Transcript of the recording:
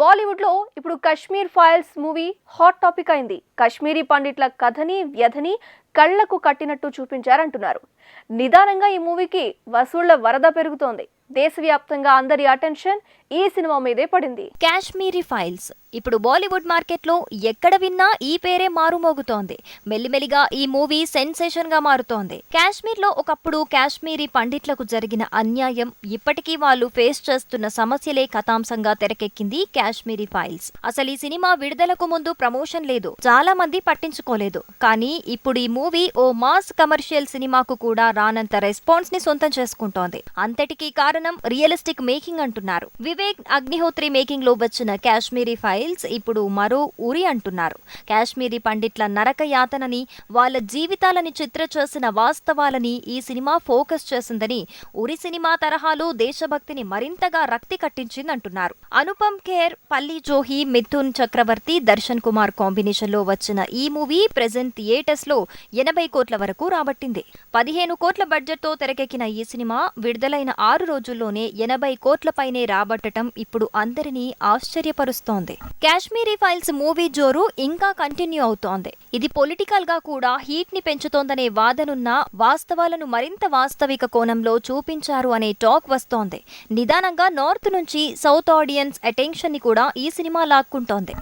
బాలీవుడ్లో ఇప్పుడు Kashmir files movie hot topic అయింది. కశ్మీరీ పండిట్ల కథని వ్యధని కళ్ళకు కట్టినట్టు చూపించారంటున్నారు. నిదానంగా ఈ మూవీకి వసూళ్ళ వరద పెరుగుతోంది. దేశవ్యాప్తంగా అందరి అటెన్షన్ ఈ సినిమా మీదే పడింది. కాశ్మీరీ ఫైల్స్ ఇప్పుడు బాలీవుడ్ మార్కెట్లో ఎక్కడ విన్నా ఈ పేరే మారుమోగుతోంది. మెల్లిమెల్లిగా ఈ మూవీ సెన్సేషన్గా మారుతోంది. కాశ్మీర్లో ఒకప్పుడు కాశ్మీరీ పండిట్లకు జరిగిన అన్యాయం ఇప్పటికీ వాళ్ళు ఫేస్ చేస్తున్న సమస్యలే కథాంశంగా తెరకెక్కింది కాశ్మీరీ ఫైల్స్. అసలు ఈ సినిమా విడుదలకు ముందు ప్రమోషన్ లేదు. చాలా మంది పట్టించుకోలేదు. కానీ ఇప్పుడు ఈ మూవీ ఓ మాస్ కమర్షియల్ సినిమాకు కూడా రానంత రెస్పాన్స్ని సొంతం చేసుకుంటోంది. అంతటికీ కారణం రియలిస్టిక్ మేకింగ్ అంటున్నారు. వివేక్ అగ్నిహోత్రి మేకింగ్లో వచ్చిన కాశ్మీరీ ఫైల్స్ ఇప్పుడు మరో ఉరి అంటున్నారు. కాశ్మీరీ పండిట్ల నరక యాతనని వాళ్ళ జీవితాలని చిత్ర చేసిన వాస్తవాలని ఈ సినిమా ఫోకస్ చేసిందని ఉరి సినిమా తరహాలో దేశభక్తిని మరింతగా రక్తి కట్టించిందంటున్నారు అనుపమ్ ఖేర్ పల్లి జోహి మిథున్ చక్రవర్తి దర్శన్ కుమార్ కాంబినేషన్లో వచ్చిన ఈ మూవీ ప్రెజెంట్ థియేటర్స్లో ఎనభై కోట్ల వరకు రాబట్టింది. పదిహేను కోట్ల బడ్జెట్తో తెరకెక్కిన ఈ సినిమా విడుదలైన ఆరు రోజుల్లోనే ఎనభై కోట్ల పైనే రాబట్టడం ఇప్పుడు అందరినీ ఆశ్చర్యపరుస్తోంది. కాశ్మీరీ ఫైల్స్ మూవీ జోరు ఇంకా కంటిన్యూ అవుతోంది. ఇది పొలిటికల్గా కూడా హీట్ని పెంచుతోందనే వాదనున్న వాస్తవాలను మరింత వాస్తవిక కోణంలో చూపించారు అనే టాక్ వస్తోంది. నిదానంగా నార్త్ నుంచి సౌత్ ఆడియన్స్ అటెన్షన్ని కూడా ఈ సినిమా లాక్కుంటోంది.